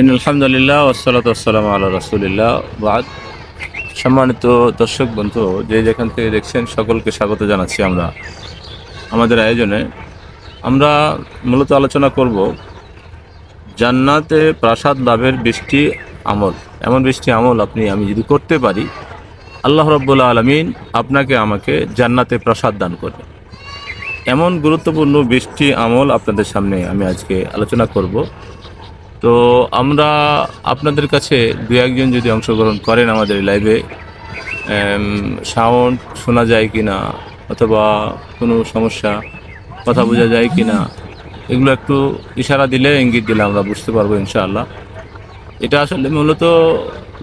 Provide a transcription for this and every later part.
In আলহামদুলিল্লাহ ওসালাত আসসালাম আল্লাহ রসুলিল্লাহ বাদ সম্মানিত দর্শক বন্ধু, যে যেখান থেকে দেখছেন সকলকে স্বাগত জানাচ্ছি আমরা। আমাদের আয়োজনে আমরা মূলত আলোচনা করব জান্নাতে প্রাসাদ লাভের বৃষ্টি আমল। এমন বৃষ্টি আমল আপনি, আমি যদি করতে পারি, আল্লাহ রব্বুল্লা আলমিন আপনাকে আমাকে জান্নাতে প্রাসাদ দান করবে এমন গুরুত্বপূর্ণ বৃষ্টি আমল আপনাদের সামনে আমি আজকে আলোচনা করব। তো আমরা আপনাদের কাছে দু একজন যদি অংশগ্রহণ করেন আমাদের লাইভে সাউন্ড শোনা যায় কি না অথবা কোনো সমস্যা, কথা বোঝা যায় কি না এগুলো একটু ইশারা দিলে ইঙ্গিত দিলে আমরা বুঝতে পারব ইনশাআল্লাহ। এটা আসলে মূলত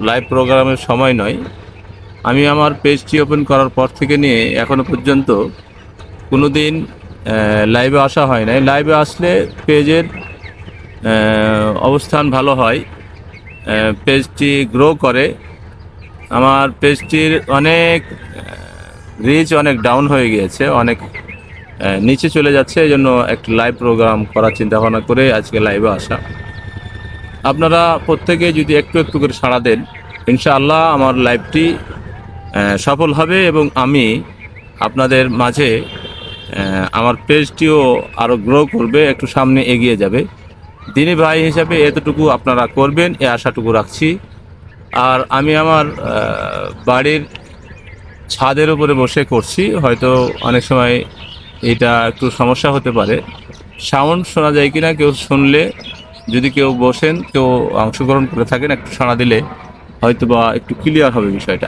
লাইভ প্রোগ্রামের সময় নয়। আমি আমার পেজটি ওপেন করার পর থেকে নিয়ে এখনও পর্যন্ত কোনো দিন লাইভে আসা হয় নাই। লাইভে আসলে পেজের অবস্থান ভালো হয়। পেজটি গ্রো করে। আমার পেজটির অনেক রিচ অনেক ডাউন হয়ে গিয়েছে, অনেক নিচে চলে যাচ্ছে। এই জন্য একটি লাইভ প্রোগ্রাম করার চিন্তা ভাবনা করে আজকে লাইভে আসা। আপনারা প্রত্যেকে যদি একটু একটু করে সাড়া দেন, ইনশাআল্লাহ আমার লাইভটি সফল হবে এবং আমি আপনাদের মাঝে আমার পেজটিও আরও গ্রো করবে, একটু সামনে এগিয়ে যাবে। দিনী ভাই হিসাবে এতটুকু আপনারা করবেন, এ আশাটুকু রাখছি। আর আমি আমার বাড়ির ছাদের উপরে বসে করছি। হয়তো অনেক সময় এটা একটু সমস্যা হতে পারে। সাউন্ড শোনা যায় কিনা কেউ শুনলে, যদি কেউ বসেন, কেউ অংশগ্রহণ করে থাকেন, একটু শোনা দিলে হয়তো বা একটু ক্লিয়ার হবে বিষয়টা।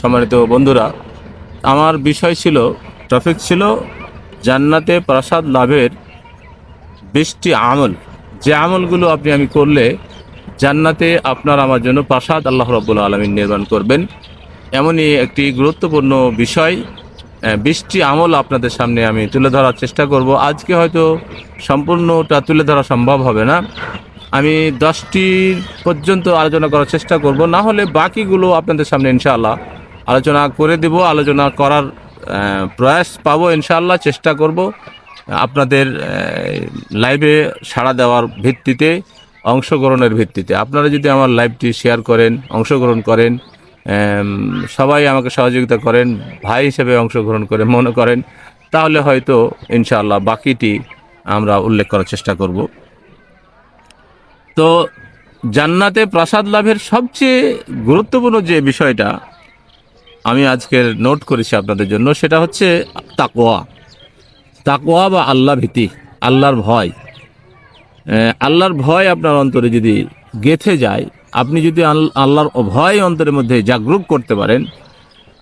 সম্মানিত বন্ধুরা, আমার বিষয় ছিল টপিক ছিল জান্নাতে প্রাসাদ লাভের বৃষ্টি আমল। যে আমলগুলো আপনি আমি করলে জান্নাতে আপনার আমার জন্য প্রাসাদ আল্লাহ রব্বুল আলমিন নির্মাণ করবেন। এমনই একটি গুরুত্বপূর্ণ বিষয় বৃষ্টি আমল আপনাদের সামনে আমি তুলে ধরার চেষ্টা করব। আজকে হয়তো সম্পূর্ণটা তুলে ধরা সম্ভব হবে না। আমি দশটি পর্যন্ত আলোচনা করার চেষ্টা করব। না হলে বাকিগুলো আপনাদের সামনে ইনশাআল্লাহ আলোচনা করে দেব, আলোচনা করার প্রয়াস পাবো ইনশাআল্লাহ, চেষ্টা করব। আপনাদের লাইভে সাড়া দেওয়ার ভিত্তিতে, অংশগ্রহণের ভিত্তিতে। আপনারা যদি আমার লাইভটি শেয়ার করেন, অংশগ্রহণ করেন সবাই আমাকে সহযোগিতা করেন, ভাই হিসেবে অংশগ্রহণ করে মনে করেন, তাহলে হয়তো ইনশাআল্লাহ বাকিটি আমরা উল্লেখ করার চেষ্টা করব। তো, জান্নাতে প্রাসাদ লাভের সবচেয়ে গুরুত্বপূর্ণ যে বিষয়টা আমি আজকের নোট করেছি আপনাদের জন্য, সেটা হচ্ছে তাকোয়া তাকোয়া বা আল্লাহ ভীতি, আল্লাহর ভয়। আল্লাহর ভয় আপনার অন্তরে যদি গেথে যায়, আপনি যদি আল্লাহর ভয় অন্তরের মধ্যে জাগরুক করতে পারেন,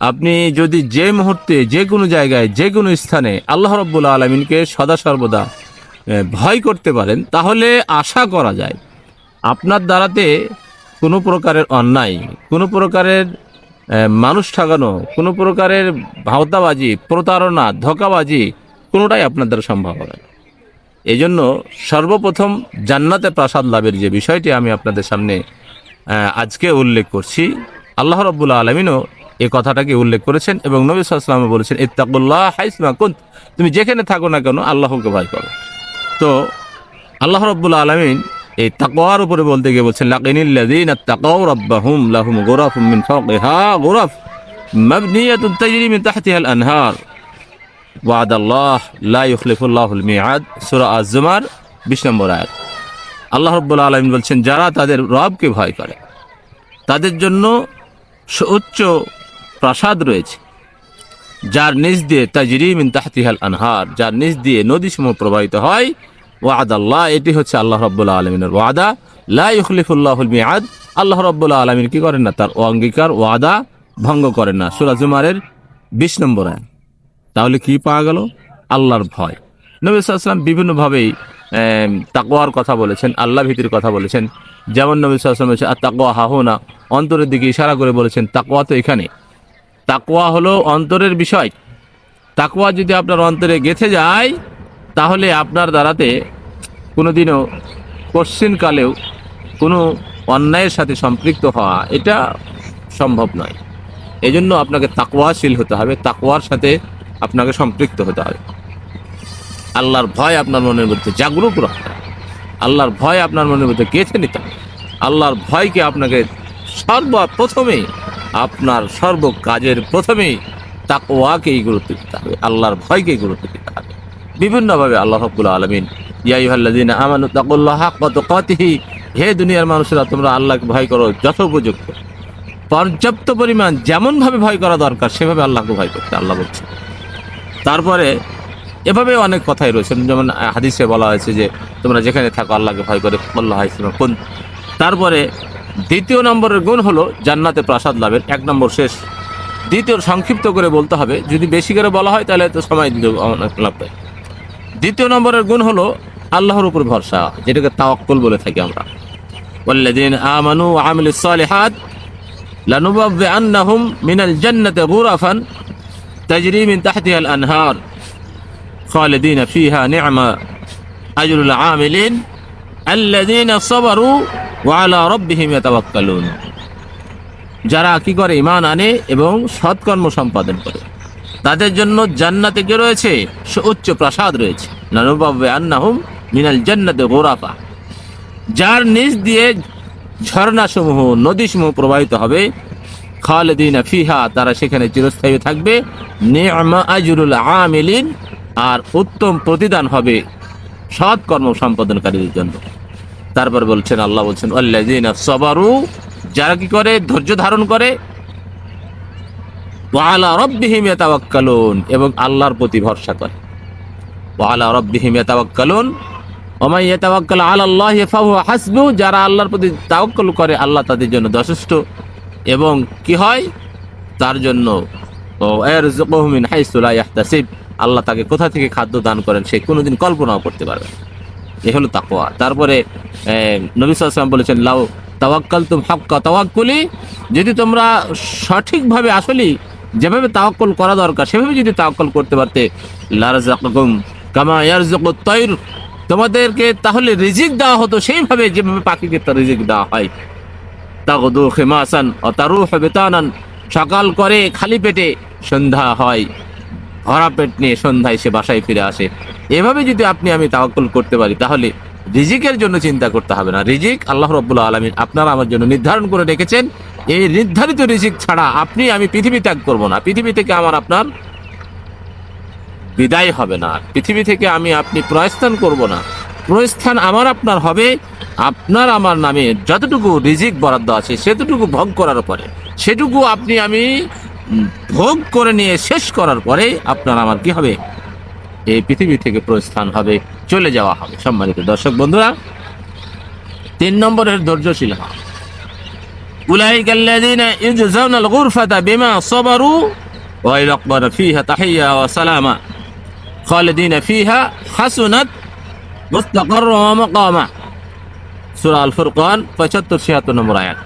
আপনি যদি যে মুহূর্তে, যে কোনো জায়গায়, যে কোনো স্থানে আল্লাহ রব্বুল আলমিনকে সদা সর্বদা ভয় করতে পারেন, তাহলে আশা করা যায়, আপনার দ্বারাতে কোনো প্রকারের অন্যায়, কোনো প্রকারের মানুষ ঠকানো কোনো প্রকারের ভাওতাবাজি, প্রতারণা, ধোকাবাজি কোনোটাই আপনার দ্বারা সম্ভব হবে না। এই জন্য সর্বপ্রথম জান্নাতে প্রাসাদ লাভের যে বিষয়টি আমি আপনাদের সামনে আজকে উল্লেখ করছি, আল্লাহ রব্বুল্লা আলমিনও এই কথাটাকে উল্লেখ করেছেন এবং নবী সাল্লামে বলেছেন, ইত্তাকুল্লাহ হাইসমা কুন্ত। তুমি যেখানে থাকো না কেন আল্লাহকে ভয় করো তো আল্লাহ রব্বুল্লা আলমিন এই তাকওয়ার উপরে বলতে গিয়ে বলছেন, লাকিনিল্লাযীনা তাকাউ রাব্বাহুম লাহুম গুরাফুম মিন আল-আনহার ওয়াদ আল্লাহ লা ইউখলিফুল্লাহুল মিআদ, সূরা আজ-জুমার 20 নম্বর আয়াত। আল্লাহ রাব্বুল আলামিন বলছেন, যারা তাদের রবকে ভয় করে, তাদের জন্য সুউচ্চ প্রাসাদ রয়েছে, যার নিচ দিয়ে তাজরি মিন তাহতিহাল আনহার, যার নিচ দিয়ে নদী সমূহ প্রবাহিত হয়। ওয়াদ আল্লাহ এটি হচ্ছে আল্লাহ রাব্বুল আলমিনের ওয়াদা। লা ইউখলিফুল্লাহুল মিআদ, আল্লাহ রাব্বুল আলমিন কি করেন না? তার অঙ্গীকার ওয়াদা ভঙ্গ করেন না। সূরা জুমারের 20 নম্বর আয়াত। তাহলে কি পাওয়া গেল? আল্লাহর ভয়। নবী সাল্লাম বিভিন্নভাবেই এম, তাকওয়ার কথা বলেছেন আল্লাহ ভীতির কথা বলেছেন। যেমন নবী সাল্লাম বলেছেন আর তাকওয়া হাহোনা অন্তরের দিকে ইশারা করে বলেছেন তাকোয়া তো এখানে। তাকওয়া হলো অন্তরের বিষয়। তাকোয়া যদি আপনার অন্তরে গেথে যায় তাহলে আপনার দ্বারাতে কোনোদিনও কোশ্চিনকালেও কোনো অন্যায়ের সাথে সম্পৃক্ত হওয়া এটা সম্ভব নয়। এজন্য জন্য আপনাকে তাকওয়াশীল হতে হবে। তাকওয়ার সাথে আপনাকে সম্পৃক্ত হতে হবে। আল্লাহর ভয় আপনার মনের মধ্যে জাগরুক রাখতে হবে আল্লাহর ভয় আপনার মনের মধ্যে গেঁথে নিতে হবে। আল্লাহর ভয়কে আপনাকে সর্বপ্রথমে, আপনার সর্ব কাজের প্রথমেই তাকওয়াকেই গুরুত্ব দিতে হবে। আল্লাহর ভয়কেই গুরুত্ব দিতে হবে। বিভিন্নভাবে আল্লাহ রব্বুল আলমিন ইয়াইহাল্লাদিন আমানু তাকুল্লাহ হাক্কা তুকাতিহি, হে দুনিয়ার মানুষেরা, তোমরা আল্লাহকে ভয় করো, যথোপযুক্ত। পর্যাপ্ত পরিমাণ যেমনভাবে ভয় করা দরকার, সেভাবে আল্লাহকে ভয় করতে আল্লাহ বলছে তারপরে এভাবে অনেক কথাই রয়েছে যেমন হাদিসে বলা হয়েছে যে তোমরা যেখানে থাকো আল্লাহকে ভয় করে আল্লাহ কোন তারপরে দ্বিতীয় নম্বরের গুণ হলো জান্নাতে প্রাসাদ লাভের এক নম্বর শেষ দ্বিতীয় সংক্ষিপ্ত করে বলতে হবে যদি বেশি করে বলা হয় তাহলে তো সময় দিতে অনেক লাগবে দ্বিতীয় নম্বরের গুণ হলো আল্লাহর উপর ভরসা যেটাকে তাওয়াক্কুল বলে থাকি আমরা والذين آمنوا وعملوا الصالحات لنبوئنهم من الجنة غرفا তাজরি মিন তাহতিহাল আনহার খালিদিন ফিহা নি'মা আজরুল আমিলিন আল্লাযীনা সাবারু ওয়া আলা রাব্বিহিম ইয়াতাওয়াক্কালুন যারা কি করে ইমান আনে এবং সৎকর্ম সম্পাদন করে। তাদের জন্য জান্নাতে কি রয়েছে? উচ্চ প্রাসাদ রয়েছে। নানুবাবে আন্নাহুম মিনাল জান্নাতে গোরাফা। যার নিচ দিয়ে ঝর্ণাসমূহ, নদীসমূহ প্রবাহিত হবে। খালেদিনা ফিহা, তারা সেখানে চিরস্থায়ী থাকবে। নি'মা আজরুল আমিলিন, আর উত্তম প্রতিদান হবে সৎ কর্ম সম্পাদনকারীদের জন্য। তারপর বলছেন, আল্লাহ বলছেন, আল্লাযিনা সবারু, যারা কি করে? ধৈর্য ধারণ করে। ওয়ালা রব্বিহিম ইয়াতাওয়াক্কালুন, এবং আল্লাহর প্রতি ভরসা করে। ওয়ালা রব্বিহিম ইয়াতাওয়াক্কালুন ওমাই আলা আল্লাহ হাসবু যারা আল্লাহর প্রতি তাওয়াক্কুল করে, আল্লাহ তাদের জন্য যথেষ্ট। এবং কি হয়? তার জন্য। আল্লাহ তাকে কোথা থেকে খাদ্য দান করেন সে কোনোদিন কল্পনাও করতে পারবে। এ হলো তাকওয়া। তারপরে নবী সাল্লাম বলেছেন, লাউ তাওয়াক্কাল তুম হাক্কা তাওয়াক্কুলি। যদি তোমরা সঠিকভাবে আসলেই যেভাবে তাওয়াক্কুল করা দরকার, সেভাবে যদি তাওয়াক্কল করতে পারতে লারযাকুম কামা ইয়ারযুকুত তায়র তোমাদেরকে তাহলে রিজিক দেওয়া হতো সেইভাবে, যেভাবে পাখিকে তার রিজিক দেওয়া হয়। তাগদু খিমাসান ও বেতানান। সকাল করে খালি পেটে সন্ধ্যা হয়। ভরা পেট নিয়ে সন্ধ্যায় সে বাসায় ফিরে আসে। এভাবে যদি আপনি আমি তাওয়াক্কুল করতে পারি, তাহলে রিজিকের জন্য চিন্তা করতে হবে না। রিজিক আল্লাহ রব্বুল্লাহ আলমিন আপনারা আমার জন্য নির্ধারণ করে রেখেছেন। এই নির্ধারিত রিজিক ছাড়া আপনি আমি পৃথিবী ত্যাগ করব না। পৃথিবী থেকে আমার আপনার বিদায় হবে না। পৃথিবী থেকে আমি আপনি প্রস্থান করব না। প্রস্থান আমার আপনার হবে। আপনার আমার নামে যতটুকু রিজিক বরাদ্দ আছে সেতটুকু ভোগ করার পরে সেটুকু আপনি আমি উম, ভোগ করে নিয়ে শেষ করার পরে আপনার আমার কি হবে এই পৃথিবী থেকে প্রস্থান হবে চলে যাওয়া হবে সম্মানিত দর্শক বন্ধুরা তিন নম্বরের ধৈর্যশীল হওয়া أولئك الذين يجزون الغرفة بما صبروا ويلقون فيها تحية وسلاما خالدين فيها حسنت مستقرا সুরা আল ফুরকন পঁচাত্তর, ছিয়াত্তর নম্বর আয়াত।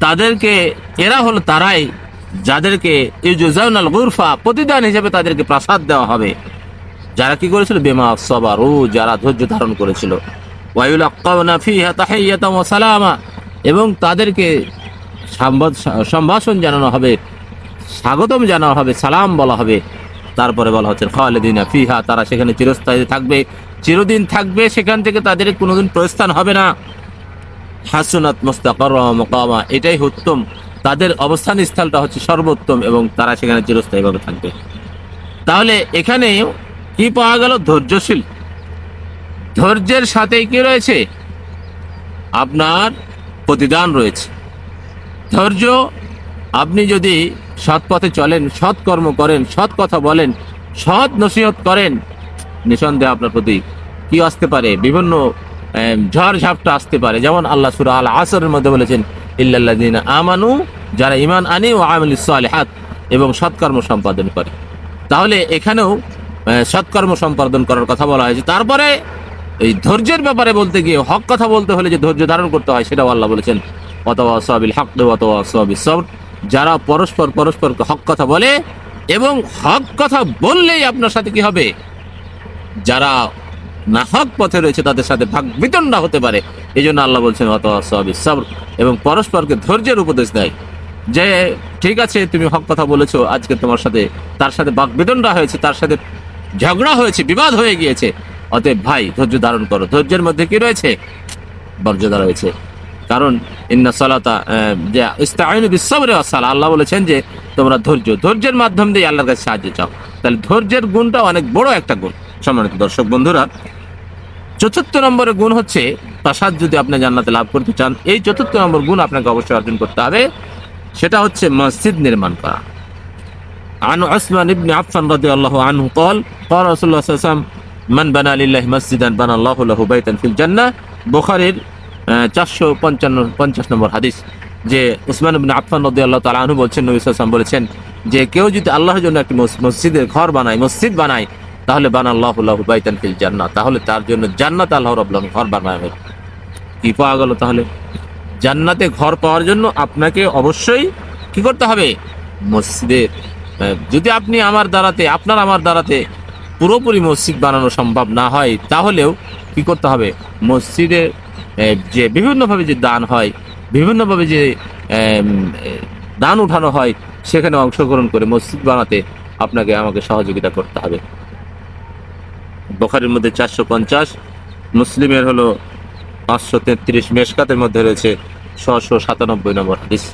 তাদেরকে, এরা হলো তারাই যাদেরকে ইউজাউনাল গুরফা প্রতিদান হিসেবে তাদেরকে প্রাসাদ দেওয়া হবে। যারা কি করেছিল? বেমা সবারু, যারা ধৈর্য ধারণ করেছিল। সালামা। এবং তাদেরকে সম্ভাষণ জানানো হবে, স্বাগতম জানানো হবে, সালাম বলা হবে। তারপরে বলা হচ্ছে, খালেদিনা ফিহা, তারা সেখানে চিরস্থায়ী থাকবে। চিরদিন থাকবে, সেখান থেকে তাদের কোনোদিন প্রস্থান হবে না। হাসুনাত মোস্তাকর মকামা, এটাই উত্তম। তাদের অবস্থান স্থলটা হচ্ছে সর্বোত্তম এবং তারা সেখানে চিরস্থায়ীভাবে থাকবে। তাহলে এখানে কি পাওয়া গেল? ধৈর্যশীল। ধৈর্যের সাথে কি রয়েছে? আপনার প্রতিদান রয়েছে। ধৈর্য, আপনি যদি সৎ পথে চলেন, সৎ কর্ম করেন, সৎ কথা বলেন, সৎ নসিহত করেন নিঃসন্দেহে আপনার প্রতি কি আসতে পারে? বিভিন্ন ঝড় ঝাপটা আসতে পারে। যেমন আল্লাহ সুরা আল আসরের মধ্যে বলেছেন ইল্লাল্লাদিন আমানু, যারা ইমান আনি ও আমিল সালেহাত এবং সৎকর্ম সম্পাদন করে। তাহলে এখানেও সৎকর্ম সম্পাদন করার কথা বলা হয়েছে। তারপরে এই ধৈর্যের ব্যাপারে বলতে গিয়ে হক কথা বলতে হলে যে ধৈর্য ধারণ করতে হয়, সেটাও আল্লাহ বলেছেন অথবা সাবিল হক অথবা সাবিল সবর যারা পরস্পর পরস্পরকে হক কথা বলে এবং হক কথা বললেই আপনার সাথে কি হবে? যারা না হক পথে রয়েছে, তাদের সাথে ভাগ বিতণ্ডা হতে পারে। এই জন্য আল্লাহ বলছেন অত সবর এবং পরস্পরকে ধৈর্যের উপদেশ দেয়। যে, ঠিক আছে, তুমি হক কথা বলেছ, আজকে তোমার সাথে, তার সাথে বাক বিতণ্ডা হয়েছে, তার সাথে ঝগড়া হয়েছে, বিবাদ হয়ে গিয়েছে। অতএব ভাই, ধৈর্য ধারণ করো। ধৈর্যের মধ্যে কি রয়েছে? মর্যাদা রয়েছে। কারণ, ইন্না সালাতা যে, ইস্তাইনু বিসসাবরি ওয়াস সালাহ আল্লাহ বলেছেন যে, তোমরা ধৈর্য, ধৈর্যের মাধ্যম দিয়ে আল্লাহর কাছে সাহায্য চাও। তাহলে ধৈর্যের গুণটা অনেক বড় একটা গুণ। সম্মানিত দর্শক বন্ধুরা চতুর্থ নম্বরের গুণ হচ্ছে প্রাসাদ যদি আপনি জান্নাতে লাভ করতে চান এই চতুর্থ নম্বর গুণ আপনাকে অবশ্যই অর্জন করতে হবে সেটা হচ্ছে মসজিদ নির্মাণ করা عن عثمان بن عفان رضي الله عنه قال قال رسول الله صلى الله عليه وسلم من بنى لله مسجدا بنى الله له بيتا في الجنة বুখারীর চারশো পঞ্চান্ন পঞ্চাশ নম্বর হাদিস যে উসমান ইবনে আফফান রাদিয়াল্লাহু তাআলা আনহু বলছেন নবী সাল্লাল্লাহু আলাইহি বলেছেন যে কেউ যদি আল্লাহর জন্য একটি মস- মসজিদের ঘর বানায় মসজিদ বানায় তাহলে বানাল্লাহু লাহু বাইতান ফিল জান্নাহ। তাহলে তার জন্য জান্নাত আল্লাহ রাব্বুল আলামিন ঘর বানাবে কি পাওয়া গেল তাহলে? জান্নাতে ঘর পাওয়ার জন্য আপনাকে অবশ্যই কি করতে হবে? মসজিদের যদি আপনি আমার দ্বারাতে, আপনার আমার দ্বারাতে পুরোপুরি মসজিদ বানানো সম্ভব না হয়, তাহলেও কি করতে হবে? মসজিদের যে বিভিন্নভাবে যে দান হয়, বিভিন্নভাবে যে দান উঠানো হয়, সেখানে অংশগ্রহণ করে মসজিদ বানাতে আপনাকে, আমাকে সহযোগিতা করতে হবে। বখারির মধ্যে চারশো পঞ্চাশ, মুসলিমের হলো পাঁচশো তেত্রিশ, মেশকাতের মধ্যে রয়েছে ছশো সাতানব্বই নম্বর হাদিস।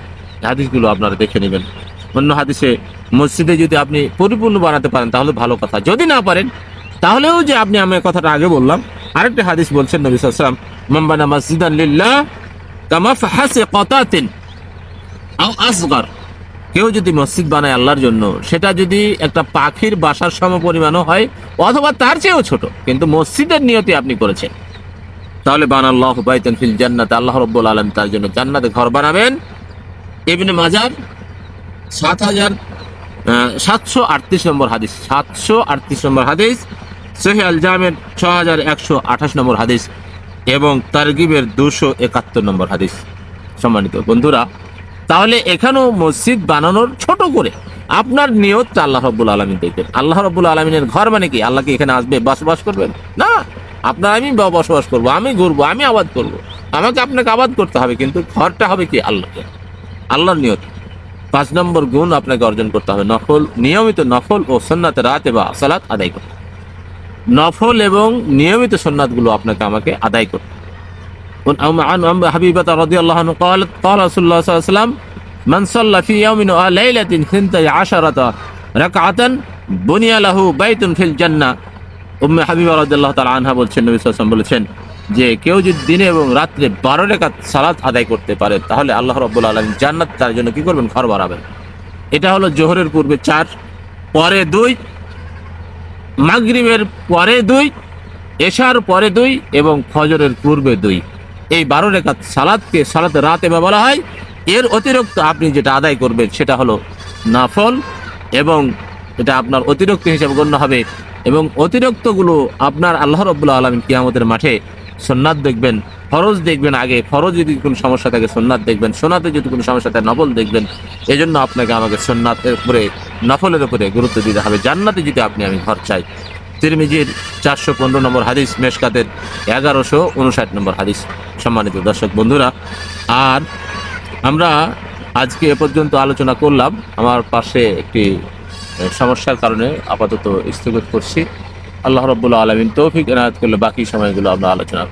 হাদিসগুলো আপনারা দেখে নেবেন। অন্য হাদিসে, মসজিদে যদি আপনি পরিপূর্ণ বানাতে পারেন, তাহলে ভালো কথা। যদি না পারেন, তাহলেও যে আপনি, আমি কথাটা আগে বললাম, আরেকটা হাদিস বলছেন নবী সাল্লাম মাম্বানা মসজিদান লিল্লাহ কামা ফাহাসে কতাতিন আও আসগর। কেউ যদি মসজিদ বানায় আল্লাহর জন্য, সেটা যদি একটা পাখির বাসার সম পরিমাণও হয়, অথবা তার চেয়েও ছোট, কিন্তু মসজিদের নিয়তি আপনি করেছেন। তাহলে বানাল্লাহ বাইতান ফিল জান্নাত, আল্লাহ রব্বুল আলম তার জন্য জান্নাতে ঘর বানাবেন। ইবনে মাজার, সাত হাজার সাতশো আটত্রিশ নম্বর হাদিস, সাতশো আটত্রিশ নম্বর হাদিস সহি আল জামের ছ হাজার একশো আঠাশ নম্বর হাদিস, এবং তারগিবের দুশো একাত্তর নম্বর হাদিস। সম্মানিত বন্ধুরা তাহলে এখানেও মসজিদ বানানোর ছোট করে আপনার নিয়তটা আল্লাহ রব্বুল আলমিন দেখবেন। আল্লাহ রব্বুল আলমিনের ঘর মানে কি? আল্লাহকে এখানে আসবে, বসবাস করবেন? না। আপনার আমি বসবাস করব, আমি ঘুরবো, আমি আবাদ করব। আমাকে আপনাকে আবাদ করতে হবে, কিন্তু ঘরটা হবে কি? আল্লাহকে। আল্লাহর নিয়ত। পাঁচ নম্বর গুণ আপনাকে অর্জন করতে হবে, নফল, নিয়মিত নফল ও সন্ন্যাতে রাতে বা সালাত আদায় করতে। নফল এবং নিয়মিত সন্ন্যাতগুলো আপনাকে আমাকে আদায় করতে। عن عن أم حبيبة رضي الله عنه قالت قال رسول الله صلى الله عليه وسلم من صلى في يوم وليلة ثنتي عشرة ركعة بني له بيت في الجنة উম্মে হাবিবা রাদিয়াল্লাহু তাআলা আনহা বলছেন নবী সাল্লাল্লাহু আলাইহি ওয়াসাল্লাম বলেছেন যে কেউ যদি দিনে এবং রাত্রে বারো রেখাত সালাত আদায় করতে পারে তাহলে আল্লাহ রাব্বুল আলামিন জান্নাত তার জন্য কি করবেন ঘর বাড়াবেন এটা হলো জোহরের পূর্বে চার পরে দুই মাগরিবের পরে দুই এশার পরে দুই এবং ফজরের পূর্বে দুই এই বারো রেখাত সালাদকে সালাত রাতে বা বলা হয়। এর অতিরিক্ত আপনি যেটা আদায় করবেন সেটা হলো নাফল এবং এটা আপনার অতিরিক্ত হিসেবে গণ্য হবে এবং অতিরিক্তগুলো আপনার আল্লাহ রব্বুল্লা আলমিন কিয়ামতের মাঠে সোননাথ দেখবেন, ফরজ দেখবেন আগে, ফরজ যদি কোনো সমস্যা থাকে সোননাথ দেখবেন সোনাতে যদি কোনো সমস্যা থাকে নফল দেখবেন এই জন্য আপনাকে আমাকে সোননাথের উপরে, নফলের উপরে গুরুত্ব দিতে হবে। জান্নাতে যদি আপনি, আমি ঘর চাই। তিরমিজির চারশো পনেরো নম্বর হাদিস, মেশকাতের এগারোশো উনষাট নম্বর হাদিস। সম্মানিত দর্শক বন্ধুরা, আর আমরা আজকে এ পর্যন্ত আলোচনা করলাম। আমার পাশে একটি সমস্যার কারণে আপাতত স্থগিত করছি। আল্লাহ রব্বুল্লা আলমিন তৌফিক এনায়ত করলে বাকি সময়গুলো আমরা আলোচনা